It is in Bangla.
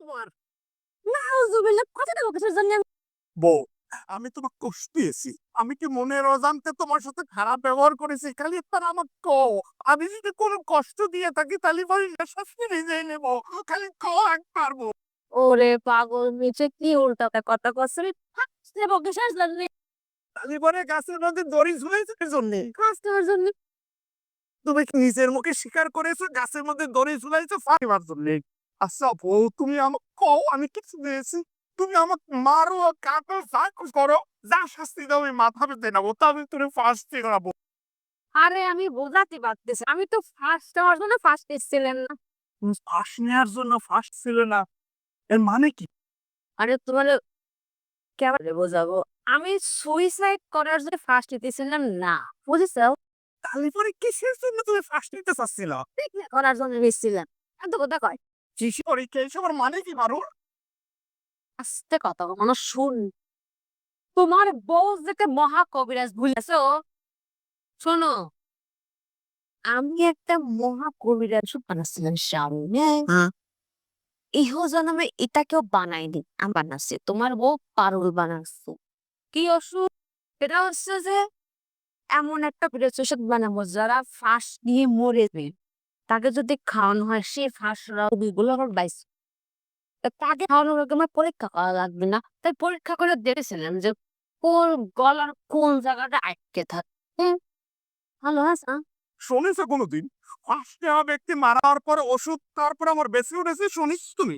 তোমার। নাউজুবিল্লাহ জন্য। বউ আমি তোমাকে কষ্ট দিয়েছি। আমি কি মনের অজান্তে তোমার সাথে খারাপ ব্যবহার করেছি? খালি তার কও। আমি যদি কোনো কষ্ট দিয়ে থাকি তাহলে পরে শাস্তি নিজেই নেব। খালি কও একবার বউ। ওরে পাগল মিছে কি উল্টাতে কথা কসরি দেবো কিসের জন্য। তাহলে পরে গাছের মধ্যে দড়ি ঝুলাইছে এর জন্যে কাস্টমার জন্য। তুমি কি নিজের মুখে স্বীকার করেছ? গাছের মধ্যে দড়ি ঝুলাইছো ফাঁকিবার জন্যে? আচ্ছা বউ তুমি আমাকে কও আমি কিছু দিয়েছি। তুমি আমাকে মারো কাটো যা করো যা শাস্তি দাও আমি মাথা পেতে নেব তবে তুমি ফাঁসতে নেব আরে আমি বোঝাতে পারতেছি আমি তো ফার্স্ট হওয়ার জন্য ফার্স্ট এসেছিলেন না। ফাঁস নেওয়ার জন্য ফাঁস ছিল না এর মানে কি? আরে তোমার কেমন বোঝাবো আমি সুইসাইড করার জন্য ফার্স্ট নিতেছিলাম না বুঝেছ? তাহলে পরে কিসের জন্য তুমি ফার্স্ট নিতে চাচ্ছিল? করার জন্য এসেছিলাম এত কথা কয়। কৃষি পরীক্ষা এসবের মানে কি আস্তে কথা মানে শুন। তোমার বউ যেতে ভুলেছো? শোনো। আমি একটা বানাচ্ছিলাম সামনে। ইহো জন্মে এটা কেউ বানায়নি আমি বানাচ্ছি। তোমার বউ পারুল বানাচ্ছো। কি অসুখ? এটা হচ্ছে যে এমন একটা ওষুধ বানাবো যারা ফাঁস নিয়ে মরেছে তাকে যদি খাওয়ানো হয়, সে ফাঁসগুলো আমার বাইস তা তাকে খাওয়ানোর আগে আমার পরীক্ষা করা লাগবে না। তাই পরীক্ষা করে দেখেছিলাম যে কোন গলার কোন জায়গাটা আটকে থাকে। ভালো আছে? শুনেছো কোনোদিন? নেওয়া ব্যক্তি মারার পর ওষুধ, তারপর আমার বেশি উঠেছে শুনিস তুমি।